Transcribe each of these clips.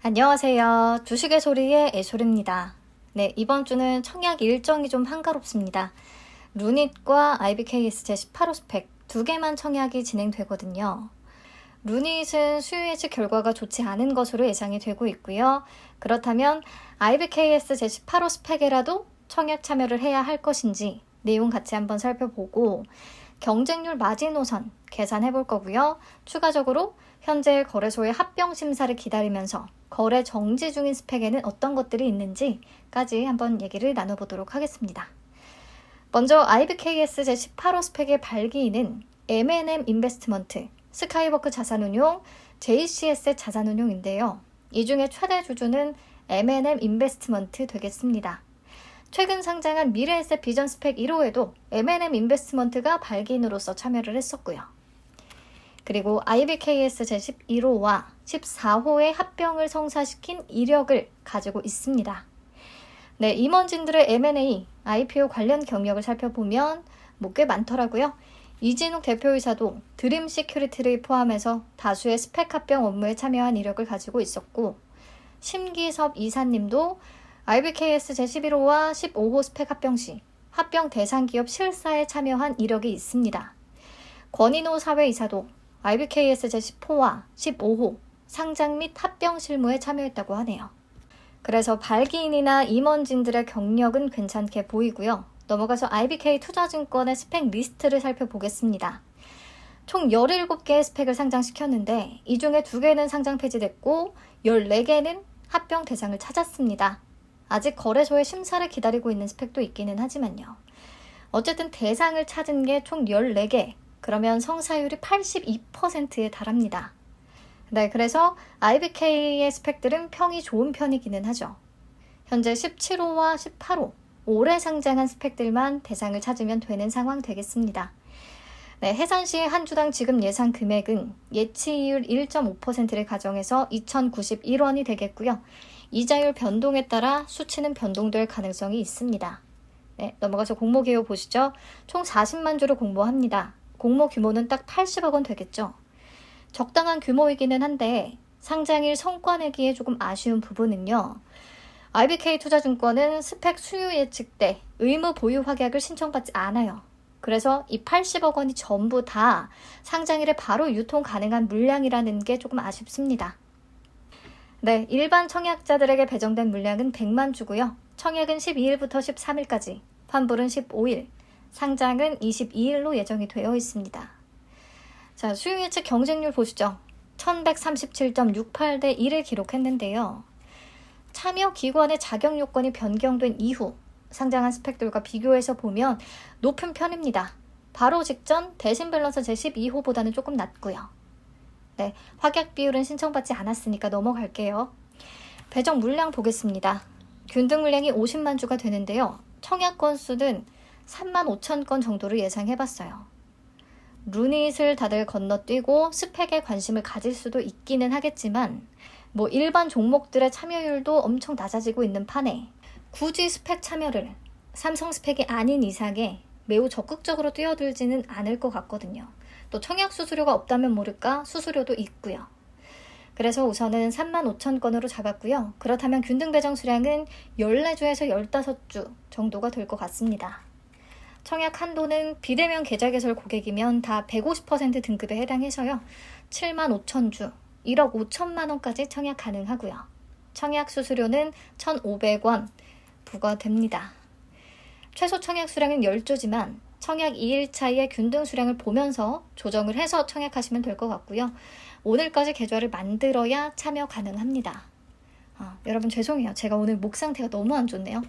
안녕하세요. 주식의 소리의 애소리입니다. 네, 이번 주는 청약 일정이 좀 한가롭습니다. 루닛과 IBKS 제18호 스펙 두 개만 청약이 진행되거든요. 루닛은 수요 예측 결과가 좋지 않은 것으로 예상이 되고 있고요. 그렇다면 IBKS 제18호 스펙에라도 청약 참여를 해야 할 것인지 내용 같이 한번 살펴보고 경쟁률 마지노선 계산해 볼 거고요. 추가적으로 현재 거래소의 합병 심사를 기다리면서 거래 정지 중인 스펙에는 어떤 것들이 있는지까지 한번 얘기를 나눠보도록 하겠습니다. 먼저 IBKS 제18호 스펙의 발기인은 M&M 인베스트먼트, 스카이워크 자산운용, JCS 자산운용인데요. 이 중에 최대 주주는 M&M 인베스트먼트 되겠습니다. 최근 상장한 미래에셋 비전 스펙 1호에도 M&M 인베스트먼트가 발기인으로서 참여를 했었고요. 그리고 IBKS 제11호와 14호의 합병을 성사시킨 이력을 가지고 있습니다. 네, 임원진들의 M&A, IPO 관련 경력을 살펴보면 뭐 꽤 많더라고요. 이진욱 대표이사도 드림 시큐리티를 포함해서 다수의 스펙 합병 업무에 참여한 이력을 가지고 있었고, 심기섭 이사님도 IBKS 제11호와 15호 스펙 합병 시 합병 대상 기업 실사에 참여한 이력이 있습니다. 권인호 사회이사도 IBKS 제10호와 15호 상장 및 합병 실무에 참여했다고 하네요. 그래서 발기인이나 임원진들의 경력은 괜찮게 보이고요. 넘어가서 IBK 투자증권의 스펙 리스트를 살펴보겠습니다. 총 17개의 스펙을 상장시켰는데 이 중에 2개는 상장 폐지됐고 14개는 합병 대상을 찾았습니다. 아직 거래소의 심사를 기다리고 있는 스펙도 있기는 하지만요. 어쨌든 대상을 찾은 게 총 14개, 그러면 성사율이 82%에 달합니다. 네, 그래서 IBK의 스펙들은 평이 좋은 편이기는 하죠. 현재 17호와 18호, 올해 상장한 스펙들만 대상을 찾으면 되는 상황 되겠습니다. 네, 해산 시 한 주당 지급 예상 금액은 예치이율 1.5%를 가정해서 2,091원이 되겠고요. 이자율 변동에 따라 수치는 변동될 가능성이 있습니다. 네, 넘어가서 공모 개요 보시죠. 총 40만 주를 공모합니다. 공모 규모는 딱 80억 원 되겠죠. 적당한 규모이기는 한데 상장일 성과 내기에 조금 아쉬운 부분은요. IBK 투자증권은 스펙 수요 예측 때 의무 보유 확약을 신청받지 않아요. 그래서 이 80억 원이 전부 다 상장일에 바로 유통 가능한 물량이라는 게 조금 아쉽습니다. 네, 일반 청약자들에게 배정된 물량은 100만 주고요. 청약은 12일부터 13일까지, 환불은 15일, 상장은 22일로 예정이 되어 있습니다. 자, 수요 예측 경쟁률 보시죠. 1137.68대 1을 기록했는데요. 참여 기관의 자격 요건이 변경된 이후 상장한 스펙들과 비교해서 보면 높은 편입니다. 바로 직전 대신 밸런스 제12호보다는 조금 낮고요. 네, 확약 비율은 신청받지 않았으니까 넘어갈게요. 배정 물량 보겠습니다. 균등 물량이 50만 주가 되는데요. 청약 건수는 3만 5천 건 정도를 예상해봤어요. 루닛을 다들 건너뛰고 스펙에 관심을 가질 수도 있기는 하겠지만 뭐 일반 종목들의 참여율도 엄청 낮아지고 있는 판에 굳이 스펙 참여를 삼성 스펙이 아닌 이상에 매우 적극적으로 뛰어들지는 않을 것 같거든요. 또 청약 수수료가 없다면 모를까 수수료도 있고요. 그래서 우선은 3만 5천 건으로 잡았고요. 그렇다면 균등 배정 수량은 14주에서 15주 정도가 될 것 같습니다. 청약 한도는 비대면 계좌 개설 고객이면 다 150% 등급에 해당해서요. 7만 5천 주, 1억 5천만 원까지 청약 가능하고요. 청약 수수료는 1,500원 부과됩니다. 최소 청약 수량은 10주지만 청약 2일 차이의 균등 수량을 보면서 조정을 해서 청약하시면 될 것 같고요. 오늘까지 계좌를 만들어야 참여 가능합니다. 아, 여러분 죄송해요. 제가 오늘 목 상태가 너무 안 좋네요.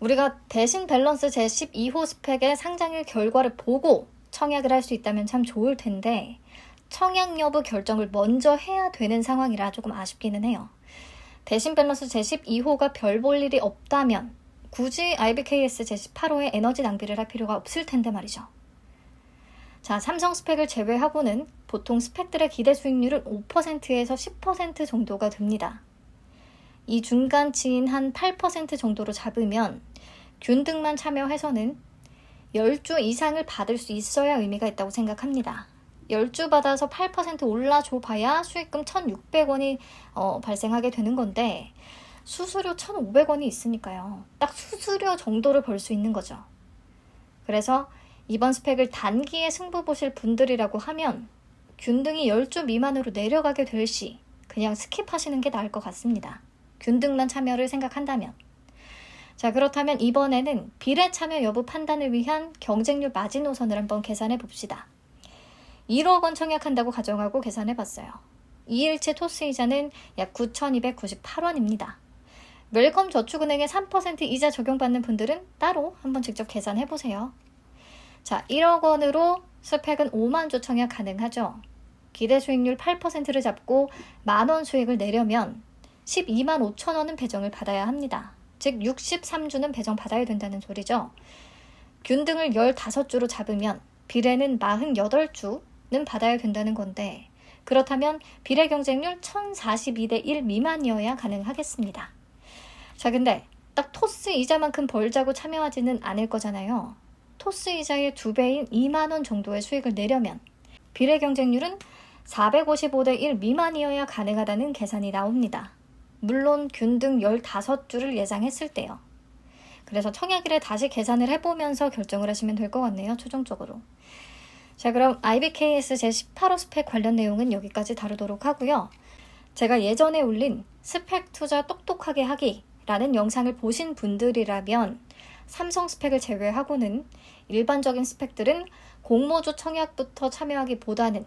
우리가 대신 밸런스 제12호 스펙의 상장일 결과를 보고 청약을 할 수 있다면 참 좋을 텐데 청약 여부 결정을 먼저 해야 되는 상황이라 조금 아쉽기는 해요. 대신 밸런스 제12호가 별 볼 일이 없다면 굳이 IBKS 제18호에 에너지 낭비를 할 필요가 없을 텐데 말이죠. 자, 삼성 스펙을 제외하고는 보통 스펙들의 기대 수익률은 5%에서 10% 정도가 됩니다. 이 중간치인 한 8% 정도로 잡으면 균등만 참여 해서는 10주 이상을 받을 수 있어야 의미가 있다고 생각합니다. 10주 받아서 8% 올라줘 봐야 수익금 1,600원이 어, 발생하게 되는 건데 수수료 1,500원이 있으니까요. 딱 수수료 정도를 벌 수 있는 거죠. 그래서 이번 스펙을 단기에 승부 보실 분들이라고 하면 균등이 10주 미만으로 내려가게 될 시 그냥 스킵하시는 게 나을 것 같습니다. 균등만 참여를 생각한다면. 자, 그렇다면 이번에는 비례 참여 여부 판단을 위한 경쟁률 마지노선을 한번 계산해 봅시다. 1억 원 청약한다고 가정하고 계산해 봤어요. 2일치 토스 이자는 약 9,298원입니다. 웰컴 저축은행의 3% 이자 적용받는 분들은 따로 한번 직접 계산해 보세요. 자, 1억 원으로 스펙은 5만 주 청약 가능하죠. 기대 수익률 8%를 잡고 만원 수익을 내려면 12만 5천 원은 배정을 받아야 합니다. 즉 63주는 배정 받아야 된다는 소리죠. 균 등을 15주로 잡으면 비례는 48주는 받아야 된다는 건데 그렇다면 비례 경쟁률 1042대 1 미만이어야 가능하겠습니다. 자, 근데 딱 토스 이자만큼 벌자고 참여하지는 않을 거잖아요. 토스 이자의 두 배인 2만 원 정도의 수익을 내려면 비례 경쟁률은 455대 1 미만이어야 가능하다는 계산이 나옵니다. 물론 균등 15주를 예상했을 때요. 그래서 청약일에 다시 계산을 해보면서 결정을 하시면 될 것 같네요. 최종적으로. 자, 그럼 IBKS 제18호 스펙 관련 내용은 여기까지 다루도록 하고요. 제가 예전에 올린 스펙 투자 똑똑하게 하기 라는 영상을 보신 분들이라면 삼성 스펙을 제외하고는 일반적인 스펙들은 공모주 청약부터 참여하기보다는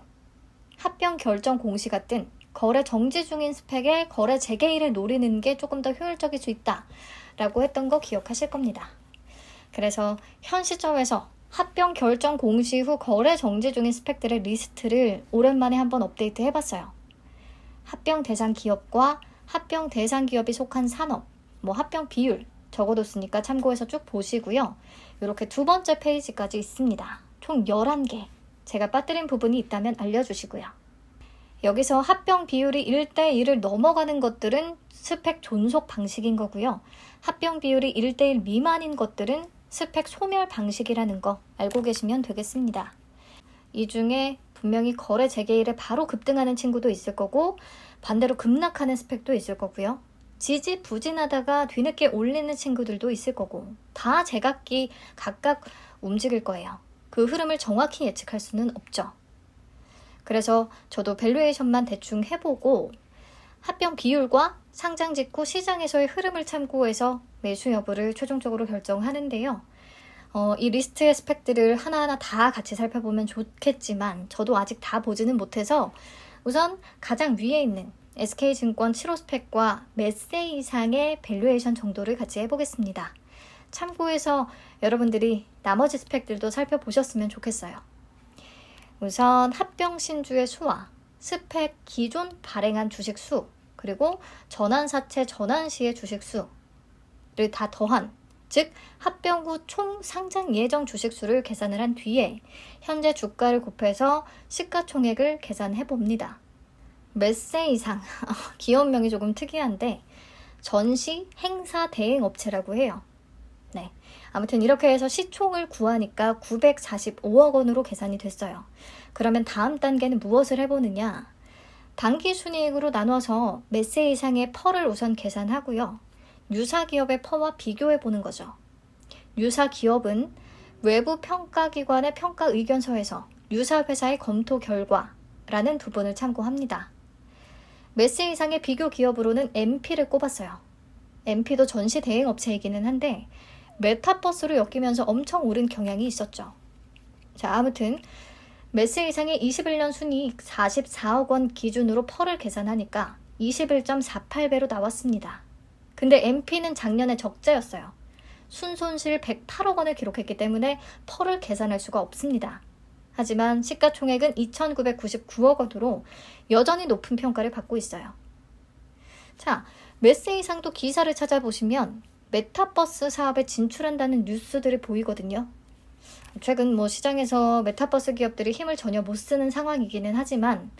합병 결정 공시 같은 거래 정지 중인 스펙의 거래 재개일을 노리는 게 조금 더 효율적일 수 있다 라고 했던 거 기억하실 겁니다. 그래서 현 시점에서 합병 결정 공시 후 거래 정지 중인 스펙들의 리스트를 오랜만에 한번 업데이트 해봤어요. 합병 대상 기업과 합병 대상 기업이 속한 산업, 뭐 합병 비율 적어뒀으니까 참고해서 쭉 보시고요. 이렇게 두 번째 페이지까지 있습니다. 총 11개. 제가 빠뜨린 부분이 있다면 알려주시고요. 여기서 합병 비율이 1대1을 넘어가는 것들은 스펙 존속 방식인 거고요. 합병 비율이 1대1 미만인 것들은 스펙 소멸 방식이라는 거 알고 계시면 되겠습니다. 이 중에 분명히 거래 재개일에 바로 급등하는 친구도 있을 거고 반대로 급락하는 스펙도 있을 거고요. 지지부진하다가 뒤늦게 올리는 친구들도 있을 거고 다 제각기 각각 움직일 거예요. 그 흐름을 정확히 예측할 수는 없죠. 그래서 저도 밸류에이션만 대충 해보고 합병 비율과 상장 직후 시장에서의 흐름을 참고해서 매수 여부를 최종적으로 결정하는데요. 어, 이 리스트의 스펙들을 하나하나 다 같이 살펴보면 좋겠지만 저도 아직 다 보지는 못해서 우선 가장 위에 있는 SK증권 7호 스펙과 몇세 이상의 밸류에이션 정도를 같이 해보겠습니다. 참고해서 여러분들이 나머지 스펙들도 살펴보셨으면 좋겠어요. 우선 합병 신주의 수와 스펙 기존 발행한 주식 수, 그리고 전환사채 전환 시의 주식 수를 다 더한 즉 합병 후 총 상장 예정 주식 수를 계산을 한 뒤에 현재 주가를 곱해서 시가총액을 계산해 봅니다. 몇세 이상 기업명이 조금 특이한데 전시 행사 대행 업체라고 해요. 네. 아무튼 이렇게 해서 시총을 구하니까 945억 원으로 계산이 됐어요. 그러면 다음 단계는 무엇을 해보느냐? 단기 순이익으로 나눠서 몇세 이상의 펄을 우선 계산하고요. 유사 기업의 펄와 비교해 보는 거죠. 유사 기업은 외부 평가기관의 평가 의견서에서 유사 회사의 검토 결과라는 부분을 참고합니다. 몇세 이상의 비교 기업으로는 MP를 꼽았어요. MP도 전시 대행 업체이기는 한데 메타버스로 엮이면서 엄청 오른 경향이 있었죠. 자, 아무튼 몇세 이상의 21년 순이익 44억 원 기준으로 펄을 계산하니까 21.48배로 나왔습니다. 근데 MP는 작년에 적자였어요. 순손실 108억 원을 기록했기 때문에 펄을 계산할 수가 없습니다. 하지만 시가총액은 2,999억 원으로 여전히 높은 평가를 받고 있어요. 자, 몇세 이상도 기사를 찾아보시면 메타버스 사업에 진출한다는 뉴스들이 보이거든요. 최근 뭐 시장에서 메타버스 기업들이 힘을 전혀 못 쓰는 상황이기는 하지만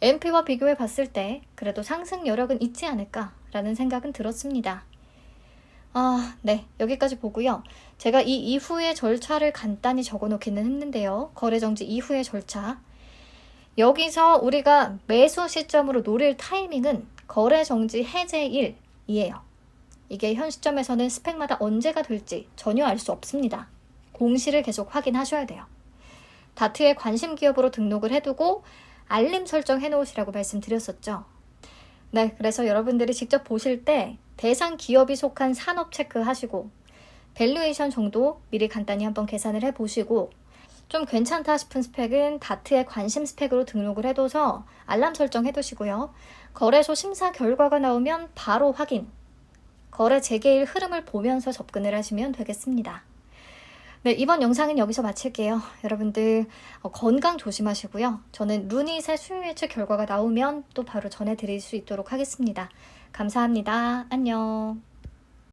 MP와 비교해 봤을 때 그래도 상승 여력은 있지 않을까라는 생각은 들었습니다. 아, 네. 여기까지 보고요. 제가 이 이후의 절차를 간단히 적어 놓기는 했는데요. 거래 정지 이후의 절차. 여기서 우리가 매수 시점으로 노릴 타이밍은 거래 정지 해제일이에요. 이게 현 시점에서는 스펙마다 언제가 될지 전혀 알 수 없습니다. 공시를 계속 확인하셔야 돼요. 다트에 관심 기업으로 등록을 해두고 알림 설정 해놓으시라고 말씀드렸었죠. 네, 그래서 여러분들이 직접 보실 때 대상 기업이 속한 산업 체크하시고 밸류에이션 정도 미리 간단히 한번 계산을 해보시고 좀 괜찮다 싶은 스펙은 다트에 관심 스펙으로 등록을 해둬서 알람 설정 해두시고요. 거래소 심사 결과가 나오면 바로 확인. 거래 재개일 흐름을 보면서 접근을 하시면 되겠습니다. 네, 이번 영상은 여기서 마칠게요. 여러분들 어, 건강 조심하시고요. 저는 루닛의 수요 예측 결과가 나오면 또 바로 전해드릴 수 있도록 하겠습니다. 감사합니다. 안녕.